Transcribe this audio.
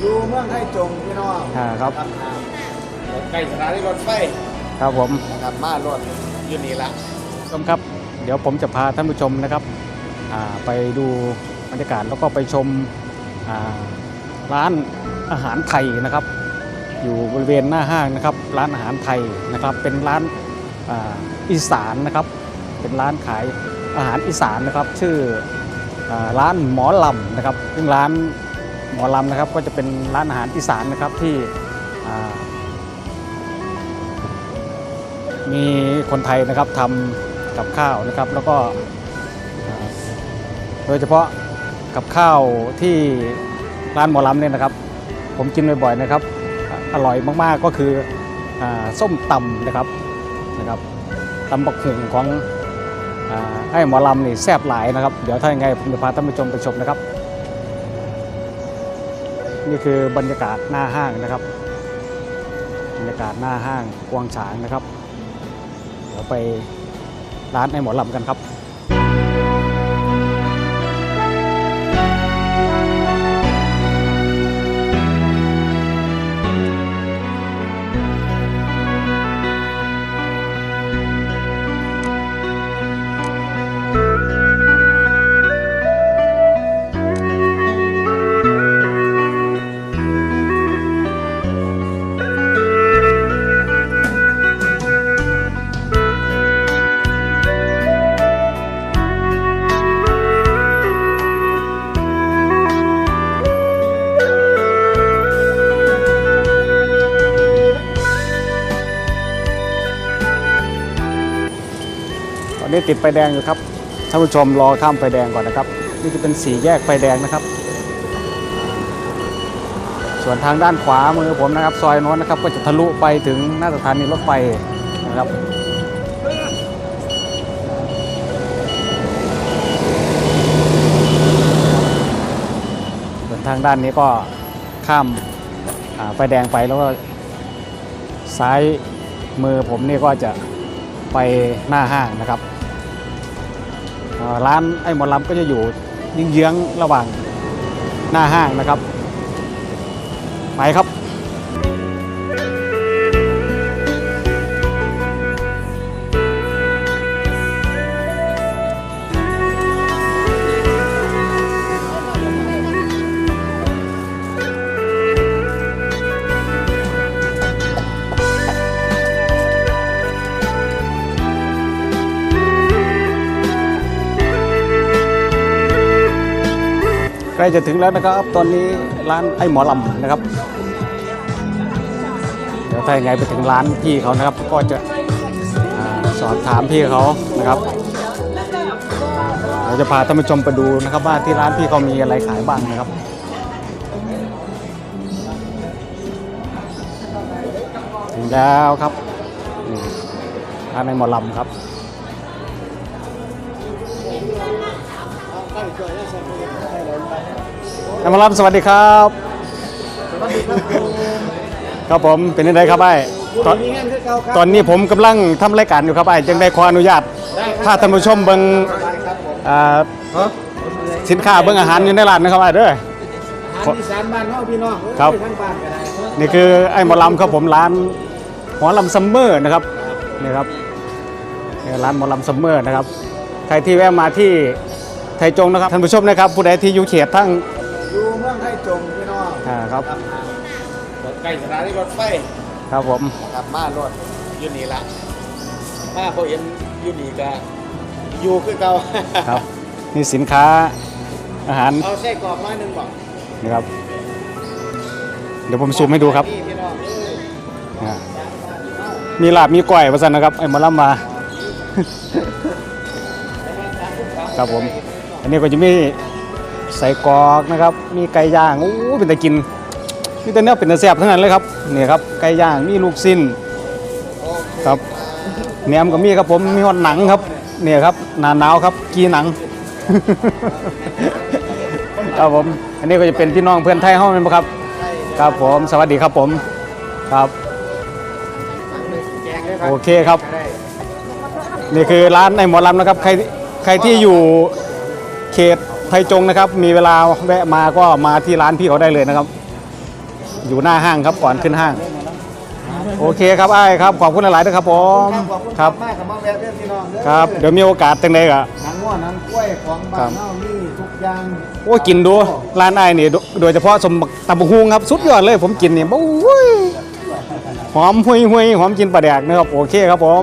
อยู่เมืองไทยจงพี่น้องอ่าครับใกล้สถานีรถไฟครับผมนะครับมารถอยู่นี่ละผู้ชมครับ เดี๋ยวผมจะพาท่านผู้ชมนะครับอ่าไปดูบรรยากาศแล้วก็ไปชมอ่าร้านอาหารไทยนะครับ อยู่บริเวณหน้าห้างนะครับ ร้านอาหารไทยนะครับ เป็นร้านอ่าอีสานนะครับ เป็นร้านขายอาหารอีสานนะครับ ชื่ออาร้านหมอลำนะครับซึ่งร้าน หมอลำนะครับก็จะเป็นร้านอาหารอีสานนะครับที่มีคนไทยนะครับทำกับข้าวนะครับ แล้วก็โดยเฉพาะกับข้าวที่ร้านหมอลำเนี่ยนะครับ ผมกินบ่อยๆนะครับ อร่อยมากๆก็คืออส้มตำนะครับนะครับตำบักหุ่งของไอ้หมอลำนี่แซ่บหลายนะครับ เดี๋ยวถ้ายังไงผมจะพาท่านผู้ชมไปชมนะครับ นี่คือบรรยากาศหน้าห้างนะครับ บรรยากาศหน้าห้างกวางฉางนะครับ เดี๋ยวไปร้านไอหมอลำกันครับ นนี้ติดไฟแดงอยู่ครับท่านผู้ชมรอข้ามไฟแดงก่อนนะครับ นี่จะเป็นสี่แยกไฟแดงนะครับ ส่วนทางด้านขวามือผมนะครับ ซอยโน้นนะครับ ก็จะทะลุไปถึงหน้าสถานีรถไฟนะครับส่วนทางด้านนี้ก็ข้ามไฟแดงไปแล้วก็ซ้ายมือผมนี่ก็จะไปหน้าห้างนะครับ ร้านไอ้หมอลำก็จะอยู่ยิงเยื้องระหว่างหน้าห้างนะครับ ไปครับ กล้จะถึงแล้วนะครับ ตอนนี้ร้านไอ้หมอลำนะครับ เดี๋ยวถ้ายังไงไปถึงร้านพี่เขานะครับ ก็จะอสอบถามพี่เขานะครับ เราจะพาท่านผู้ชมไปดูนะครับว่าที่ร้านพี่เขามีอะไรขายบ้างนะครับถึงแล้วครับนี่ร้านไอ้หมอลำครับ นายหมารับสวัสดีครับ ครับผมเป็นยังไงครับไอ้ตอนมีเงินคือเก่าครับตอนนี้ผมกำลังทำรายการอยู่ครับไอ้จึงได้ขออนุญาตได้ครับพาท่านผู้ชมเบิ่งได้ครับผมอ่าครับสินค้าเบิ่งอาหารอยู่ในร้านนะครับไอ้เด้อ อาหารอีสานบ้านเฮาพี่น้องครับเอ้ยทั้งบ้านก็ได้นี่คือไอ้หมอลำครับผมร้านหมอลำซัมเมอร์นะครับนี่ครับนี่ร้านหมอลำซัมเมอร์นะครับใครที่แวะมาที่ ไทยจงนะครับท่านผู้ชมนะครับผู้ใดที่อยู่เขตทั้งอยู่เมืองไทยจงพี่น้องอ่าครับใกล้สถานีรถไฟครับผมนะครับมารถอยู่นี่ละมาพอเห็นอยู่นี่ก็อยู่คือเก่าครับนี่สินค้าอาหารเอาไส้กรอกมาหนึ่งบอกนะครับ เดี๋ยวผมซูมให้ดูครับนี่พี่น้องเอ้ยอ่ามีลาบมีก้อยประสันนะครับไอ้หมอลำมา ครับผม อันนี้ก็จะมีใส่กอกนะครับ มีไก่ย่างโอ้เป็นตะกินมีแต่เนื้อเป็นตะแซ่บทั้งนั้นเลยครับนี่ครับไก่ย่างมีลูกสิ้นครับแหนมก็มีครับผมมีหอดหนังครับเนี่ยครับหนาหนาวครับกีหนังครับผมอันนี้ก็จะเป็นพี่น้องเพื่อนไทยห้องเป็นะครับ ครับผมสวัสดีครับผมครับโอเคครับ นี่คือร้านในหมอลำนะครับ ใครใครที่อยู่ ขตไทยจงนะครับ มีเวลาแวะมาก็มาที่ร้านพี่เขาได้เลยนะครับ อยู่หน้าห้างครับก่อนขึ้นห้าง โอเคครับไอ้ายครับขอบคุณหลายๆด้วยครับผมครับครับมากกับมาแวะเพื่อนพี่น้องด้อครับเดี๋ยวมีโอกาสจังใดกะ หนังง้อหนังกล้วยของบ้าครันบ เฮานี่ทุกอย่างโอ้ยกินดูร้านไอ้ายนี่โดโดยเฉพาะสมบักตำบักฮุงครับสุดยอดเลยผมกินนี่โอ้ยหอมหุยหุยๆหอมกินปลาแดกนะครับโอเคครับผม